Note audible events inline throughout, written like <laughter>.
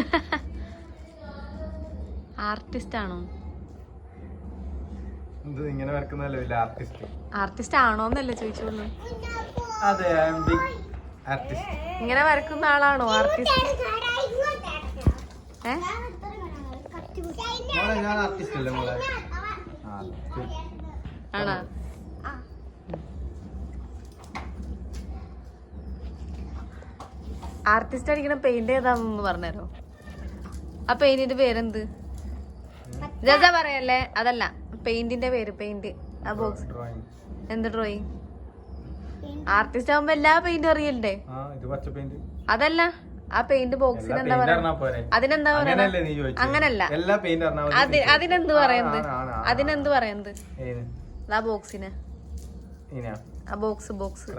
<laughs> Artist ആണോ ഇങ്ങനെ വരക്കുന്നല്ലോ artist artist? ആണോന്നല്ലേ ചോദിച്ചോളൂ. അതെ ആർട്ടിസ്റ്റ് ഇങ്ങനെ വരക്കുന്ന ആളാണോ ആർട്ടിസ്റ്റ്? ഏ? ഞാൻ ആർട്ടിസ്റ്റ് അല്ലേ മോളെ. ആണോ? ആർട്ടിസ്റ്റ് അടിക്കണ പെയിന്റ് ഏതാണെന്ന് പറഞ്ഞുതരോ ആ പെയിന്റിന്റെ പേരെന്ത്? ജജ പറയല്ലേ? അതല്ല. പെയിന്റിന്റെ പേര് പെയിന്റ്. ആ ബോക്സ് എന്ത് ഡ്രോയിങ് ആർട്ടിസ്റ്റ് ആവുമ്പോ എല്ലാ പെയിന്റ് അറിയണ്ടേ? ആ ഇത് പച്ച പെയിന്റ്. അതല്ല. ആ പെയിന്റ് ബോക്സിന് എന്താ പറയാ? അതിനെന്താ പറയാ? അങ്ങനല്ലേ. അതിനെന്ത് പറയുന്നത് അതിനെന്ത് പറയുന്നത് ആ ബോക്സിന് ആ ബോക്സ് ബോക്സ്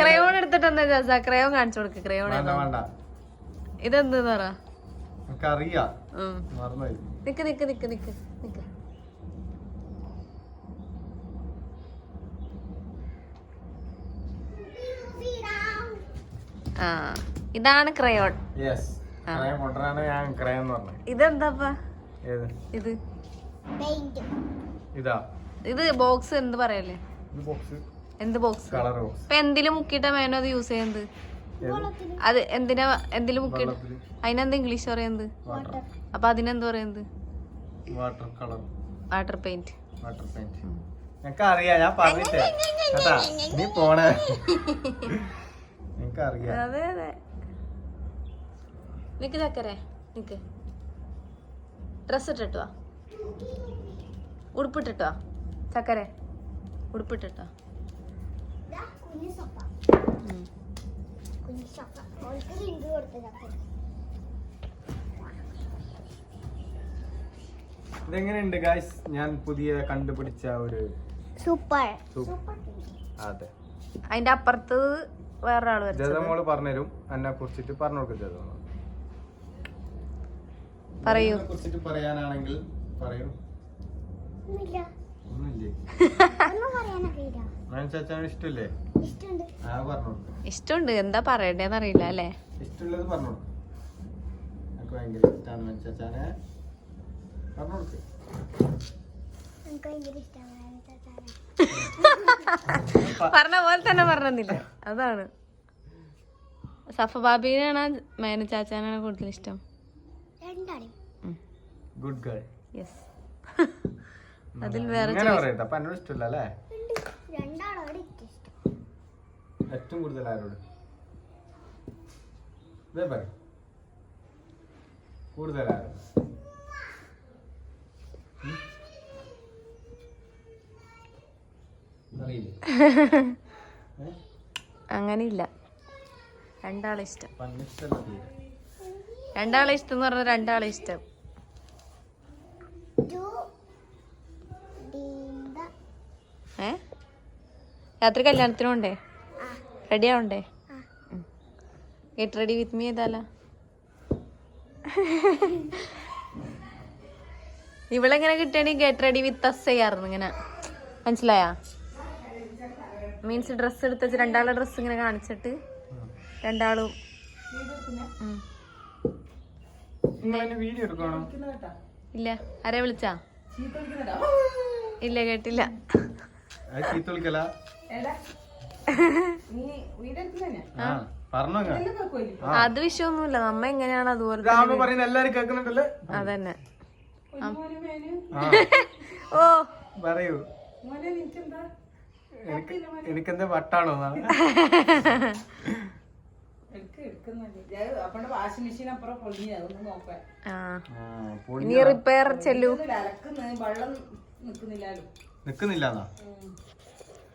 ക്രയോൺ എടുത്തിട്ടെന്താ ജാസ ക്രയോൺ കാണിച്ചു കൊടുക്ക് ക്രയോൺ വേണ്ട വേണ്ട. ഇതെന്ത്. നിക്ക് നിക്ക് നിക്ക് നിക്ക് നിക്ക്. ആ ഇതാണ് ക്രയോൺ. ഇതെന്താപ്പാ ഇത്. ഇതാ. ഇത് ബോക്സ് എന്ത് പറയല്ലേ? എന്ത് ബോക്സ് കളർ ബോക്സ് ഇപ്പൊ എന്തിലും മുക്കിയിട്ടാ മേനോ അത് യൂസ് ചെയ്യുന്നത്? അത് എന്തിനാ എന്തിലും മുക്കി അതിനെന്താ ഇംഗ്ലീഷ് പറയുന്നത് അപ്പൊ അതിനെന്ത് പറയുന്നത് water colour. Water paint. Water paint. എനിക്ക് അറിയാം ഞാൻ പറഞ്ഞിട്ടേ. കേട്ടാ നീ പോണേ. എനിക്ക് അറിയാം അതെ അതെ. നിക്ക് ചക്കരെ നിക്ക്. ഡ്രസ് ഇട്ടിട്ടോ ഉടുപ്പിട്ടിട്ടോ ചക്കരെ ഉടുപ്പിട്ടിട്ടോ. ഇതെങ്ങനെയുണ്ട് ഗായ്സ് ഞാൻ പുതിയ കണ്ടുപിടിച്ച ഒരു സൂപ്പർ സൂപ്പ് അതെ. അതിന്റെ അപ്പുറത്ത് വേറൊരാൾ വരച്ചത്. ജതമോൾ പറഞ്ഞുതരും. എന്നെ കുറിച്ചിട്ട് പറഞ്ഞു കൊടുക്കും ജതമോൾ പറയൂ. കുറിച്ചിട്ട് പറയാനാണെങ്കിൽ പറയൂ. ഒന്നുമില്ല. ഒന്നും പറയാനറിയില്ല ഞാൻ ചേച്ചാൻ ഇഷ്ടമില്ലേ? ഇഷ്ടമുണ്ട്. എന്താ പറയണ്ടേന്ന് അറിയില്ല അല്ലേ? ഇഷ്ടമുള്ളത് പറഞ്ഞു എനിക്ക് ഭയങ്കര ഇഷ്ടമാണ് പറഞ്ഞു കൊടുക്ക്. പറഞ്ഞ പോലെ തന്നെ പറഞ്ഞില്ല അതാണ്. സഫ ബാബീനാണ് മേന ചാച്ചാനാണ് കൂടുതൽ ഇഷ്ടം? ഗുഡ് ഗേൾ യെസ് അതിൽ വേറെ എന്നോട് അല്ലേ ഉണ്ട് രണ്ടാളോട് എനിക്ക് ഇഷ്ടം ഏറ്റവും കൂടുതൽ ആരോട്? ഇതേ പറ കൂടുതൽ ആരോട്? അങ്ങനെയില്ല അങ്ങനെ ഇല്ല രണ്ടാളെ ഇഷ്ടം. രണ്ടാളെ ഇഷ്ടം എന്ന് പറഞ്ഞാൽ രണ്ടാളെ ഇഷ്ടം. ഏ? രാത്രി കല്യാണത്തിന് പോണ്ടേ? ആ റെഡി ആവണ്ടേ ഗെറ്റ് റെഡി വിത്ത് മീ ഏതാല ഇവളെങ്ങനെ കിട്ടുകയാണെങ്കിൽ ഗെറ്റ് റെഡി വിത്ത് അസ് ചെയ്യാറുണ്ട് ഇങ്ങനെ. മനസ്സിലായാ? മീൻസ് ഡ്രസ്സ് എടുത്ത് വെച്ച് രണ്ടാളുടെ ഡ്രസ്സ് ഇങ്ങനെ കാണിച്ചിട്ട് രണ്ടാളും വീഡിയോ എടുക്കണോ ഇല്ല. ആരെ വിളിച്ചാ? ഇല്ല കേട്ടില്ല. ചീത്ത വിളിക്കല. അത് വിഷയമൊന്നുമില്ല. നമ്മ എങ്ങനെയാണ് അതുപോലെ അതന്നെ. ഓ. പറയൂ. എനിക്ക് എനിക്കെന്താ വട്ടാണോ ഇനി റിപ്പയർ ചെല്ലു. അലക്കുന്ന വെള്ളം നിക്കുന്നില്ലാലോ നിക്കുന്നില്ലാന്നാ ആർട്ടിസ്റ്റിന്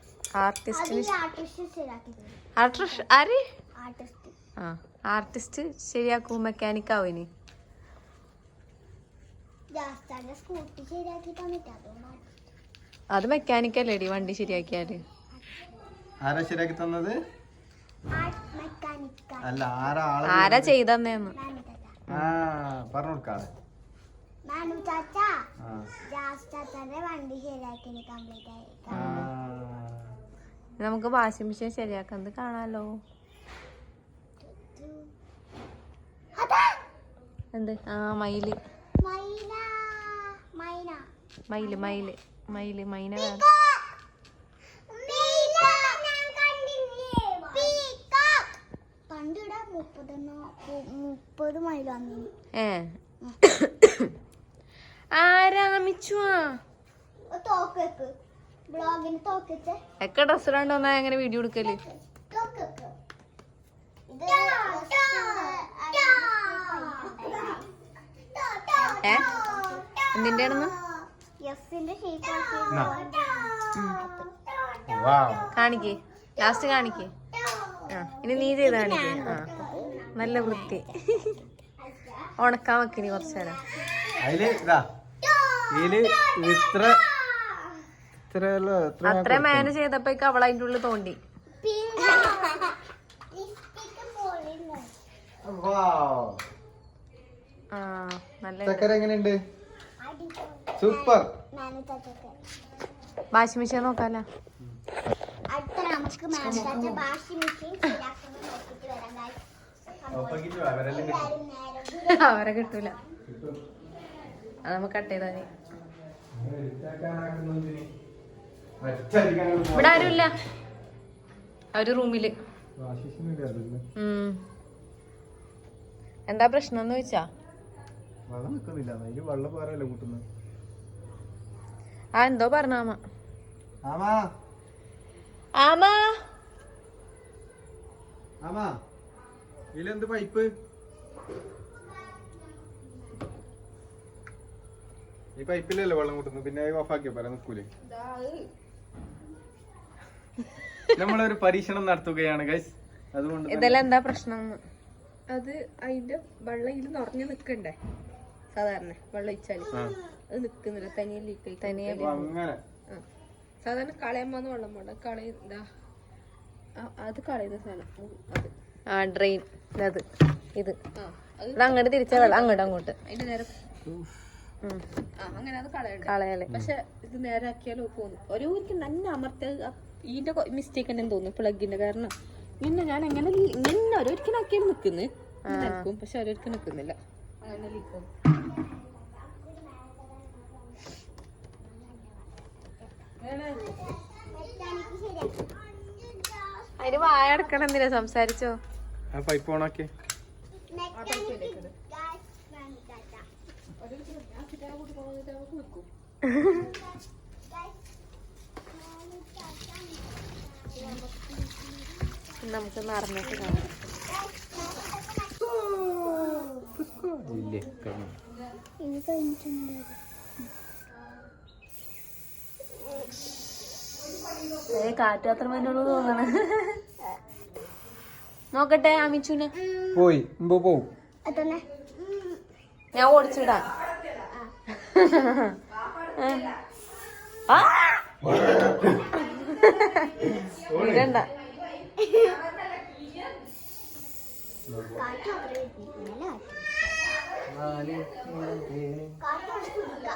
അതിൽ ആർട്ടിസ്റ്റ് ശരിയാക്കി ആർട്ടിസ്റ്റ് ആര്? ആർട്ടിസ്റ്റ്. ആ ആർട്ടിസ്റ്റ് ശരിയാക്കും മെക്കാനിക് ആവും ഇനി. ജാസ്താന്റെ സ്കൂട്ടി ശരിയാക്കി തന്നിട്ട് അതുകൊണ്ട് അത് മെക്കാനിക് അല്ലേടി വണ്ടി ശരിയാക്കിയാൽ. ആരാ ശരിയാക്കി തന്നത്? അല്ല ആരാ ആളെ ആരാ ചെയ്തന്നേന്ന്? ആ പറഞ്ഞു കൊടുക്കാതെ മാനു ചാച്ചാ ആ. ജാസ് ചാച്ചാന്റെ വണ്ടി ശരിയാക്കി കംപ്ലീറ്റ് ആയി. നമുക്ക് വാഷിംഗ് മെഷീൻ ശരിയാക്കുന്നത് കാണാലോ. എന്ത്? ആ മയിൽ. മയിൽ മയിൽ. മയിൽ മൈന ആരാമിച്ചു പീകോക്ക്. ഞാൻ കണ്ടില്ലേ? പീകോക്ക്. പണ്ട് ഇവിടെ മുപ്പതെണ്ണോ മുപ്പത് മൈൽ വന്നു ഏ. ആരാമിച്ചുവാ തോക്ക് ബ്ലോഗിന് തോക്ക് വെച്ച് ഒക്കെ ഡ്രസ് ഇടാണ്ട് വന്നാ എങ്ങനെ വീഡിയോ എടുക്കൽ? ഏ? എന്തിന്റെ ആണെന്ന്? കാണിക്കേ. ലാസ്റ്റ് കാണിക്കേ. ആ ഇനി നീ ചെയ്ത് കാണിക്കേ ആ. നല്ല വൃത്തി. ഉണക്കാൻ വെക്കിനി കുറച്ചു നേരം. അതിൽ ഇതാ. ഇതിൽ ഇത്ര അത്ര മാനേജ് ചെയ്തപ്പോഴേക്ക് അവൾ അതിന്റെ ഉള്ളിൽ തോണ്ടി. വാവ് ആ നല്ല ചക്കര എങ്ങനെയുണ്ട്? സൂപ്പർ. വാഷിംഗ് മെഷീൻ നോക്കാല. അവരെ കിട്ടൂല. അത് നമുക്ക് കട്ട് ചെയ്താൽ മതി. ഇവിടെ ആരുമില്ല. അവർ റൂമിൽ. എന്താ പ്രശ്നം എന്ന് വെച്ചാ വെള്ളം നിക്കുന്നില്ല. അതിൽ വെള്ളം പോരല്ലേ കൂട്ടുന്നത് ആ എന്തോ പറഞ്ഞാമ ആമാ. ആമാ. ആമാ. ഇതിലെന്ത് പൈപ്പ്? ഈ പൈപ്പിലല്ലേ വെള്ളം കൂട്ടുന്നത് പിന്നെ ഓഫ് ആക്കിയോ പറയാൻ നിക്കൂലേ. നമ്മളൊരു പരീക്ഷണം നടത്തുകയാണ് ഗൈസ് അതുകൊണ്ട് ഇതെല്ലാം എന്താ പ്രശ്നം? അത് അതിന്റെ വെള്ളം ഇതിൽ നിറഞ്ഞു നിക്കണ്ടേ സാധാരണ വെള്ളം ഒഴിച്ചാൽ അത് നിക്കുന്നില്ല തനിയെ ലീക്ക് തനിയെ സാധാരണ കളയാൻ പോകുന്ന വെള്ളം പോണ്ട കളയ അത് കളയുന്ന സാധനം. അത്. ആ ഡ്രെയിൻ ഇത് ഇത്. അത് ഇത് അങ്ങോട്ട് തിരിച്ച വെള്ളം. അങ്ങോട്ട് അങ്ങോട്ട്. അതിന്റെ നേരം അങ്ങനെ അത് കളയണ്ട. പക്ഷെ ഇത് നേരെ ആക്കിയാലോ ഒരു ഓരോർക്ക് നല്ല അമർത്ത ഇതിന്റെ മിസ്റ്റേക്ക് ഉണ്ടെന്ന് തോന്നുന്നു പ്ലഗിന്റെ കാരണം. ഇങ്ങനെ ഞാൻ എങ്ങനെ ഇങ്ങനെ ഓരോരിക്കലും നിക്കുന്നു. നിൽക്കും പക്ഷെ ഓരോരിക്കും നിൽക്കുന്നില്ല അങ്ങനെ ശരിയാക്കി അതിന് വായ അടക്കണം എന്തിനാ? സംസാരിച്ചോ? ആ പൈപ്പ് ഓണാക്കി. നമുക്ക് നിറഞ്ഞിട്ട് കാണാം. കാറ്റ് അത്ര മതിനുള്ളൂ തോന്നണ. നോക്കട്ടെ അമിച്ചുനെ. പോയി പോകും ഞാൻ ഓടിച്ചിടാം ആ! ഇടണ്ട.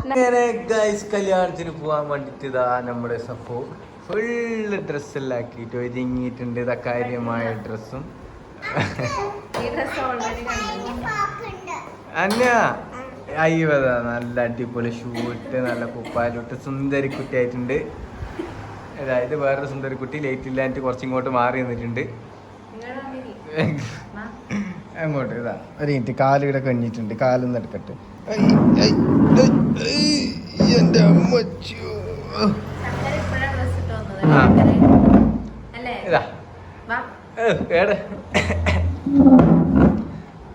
അങ്ങനെ ഗൈസ് കല്യാണത്തിന് പോവാൻ വേണ്ടിട്ട് ഇതാ നമ്മുടെ സപ്പോ ഫുള്ള് ഡ്രസ്സെല്ലാം ആക്കിയിട്ട് ഒരുങ്ങിയിട്ടുണ്ട്. ഇതാ കാര്യമായ ഡ്രസ്സും ഈ ഡ്രസ് ഓൾറെഡി കണ്ടു. അന്ന അയ്യത നല്ല അടിപൊളി ഷൂട്ട് നല്ല കുപ്പാലിട്ട് സുന്ദരി കുട്ടി ആയിട്ടുണ്ട്. അതായത് വേറൊരു സുന്ദരി കുട്ടി ലൈറ്റ് ഇല്ലാണ്ട് കുറച്ചിങ്ങോട്ട് മാറി നിന്നിട്ടുണ്ട്. അങ്ങോട്ട് ഇതാ. ഒരു മിനിറ്റ് കാലിവിടെ കഞ്ഞിട്ടുണ്ട്. കാലൊന്നും എടുക്കട്ടെ. അമ്മച്ചോ. ഇതാ. ഏടെ?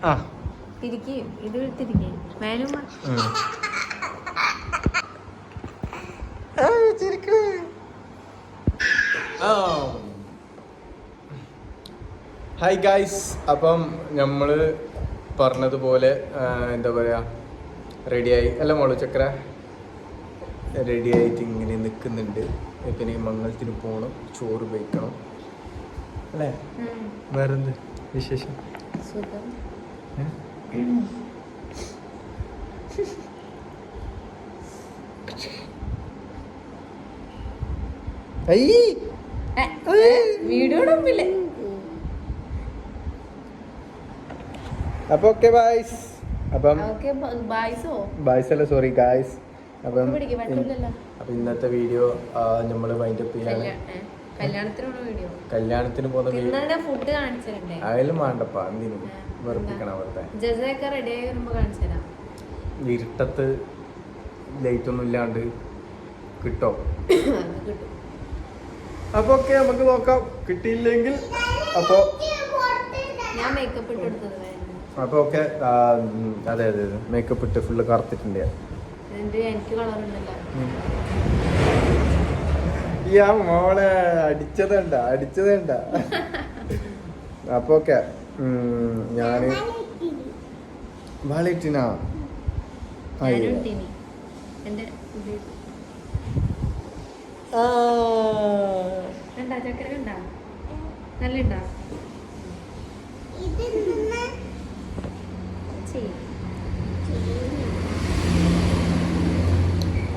ആ. തിരിക്ക് ഇത് തിരിക്കുകയും മേലും. ഹായ് ഗായ്സ് അപ്പം നമ്മൾ പറഞ്ഞതുപോലെ എന്താ പറയുക റെഡിയായി അല്ല മോളു ചക്ര. റെഡി ആയിട്ട് ഇങ്ങനെ നിൽക്കുന്നുണ്ട് പിന്നെ ഈ മംഗളത്തിന് പോകണം ചോറ് വയ്ക്കണം അല്ലേ? വേറെന്ത് വിശേഷം? സുഖം. അപ്പോൾ ഓക്കെ ബായ്സ് അപ്പം ബായ്സോ അല്ല സോറി ഗായ്സ് അപ്പം അപ്പൊ അപ്പം ഇന്നത്തെ വീഡിയോ നമ്മൾ വൈൻഡപ്പ് ചെയ്യാണ്. കല്യാണത്തിന് പോകുന്ന ഫുഡ് കാണിച്ചിട്ടുണ്ടേ. വേണ്ടപ്പാ എന്തിനും വെറുപ്പിക്കണം അവിടുത്തെ. ജസയൊക്കെ റെഡി ആയി വരുമ്പോ കാണിച്ചു തരാം. ഇരുട്ടത്ത് ലൈറ്റ് ഒന്നും ഇല്ലാണ്ട് കിട്ടോ? അപ്പൊ ഓക്കെ നമുക്ക് നോക്കാം. കിട്ടിയില്ലെങ്കിൽ അപ്പൊ ഞാൻ മേക്കപ്പ് അപ്പൊ ഓക്കെ അതെ അതെ അതെ. മേക്കപ്പ് ഇട്ട് ഫുള്ള് കറുത്തിട്ടുണ്ട്. എനിക്ക് കളർ ആ മോളെ അടിച്ചതണ്ട അടിച്ചതണ്ട അപ്പൊ ഓക്കെ ഞാൻ നിന്ന്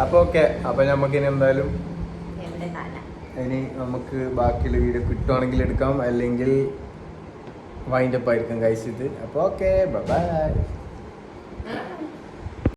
അപ്പൊ ഓക്കെ അപ്പൊ നമുക്കിനി എന്തായാലും ഇനി നമുക്ക് ബാക്കിയുള്ള വീഡിയോ കിട്ടുവാണെങ്കിൽ എടുക്കാം. അല്ലെങ്കിൽ വൈൻഡപ്പ് ആയിരിക്കും കഴിച്ചത് അപ്പോൾ ഓക്കെ ബൈ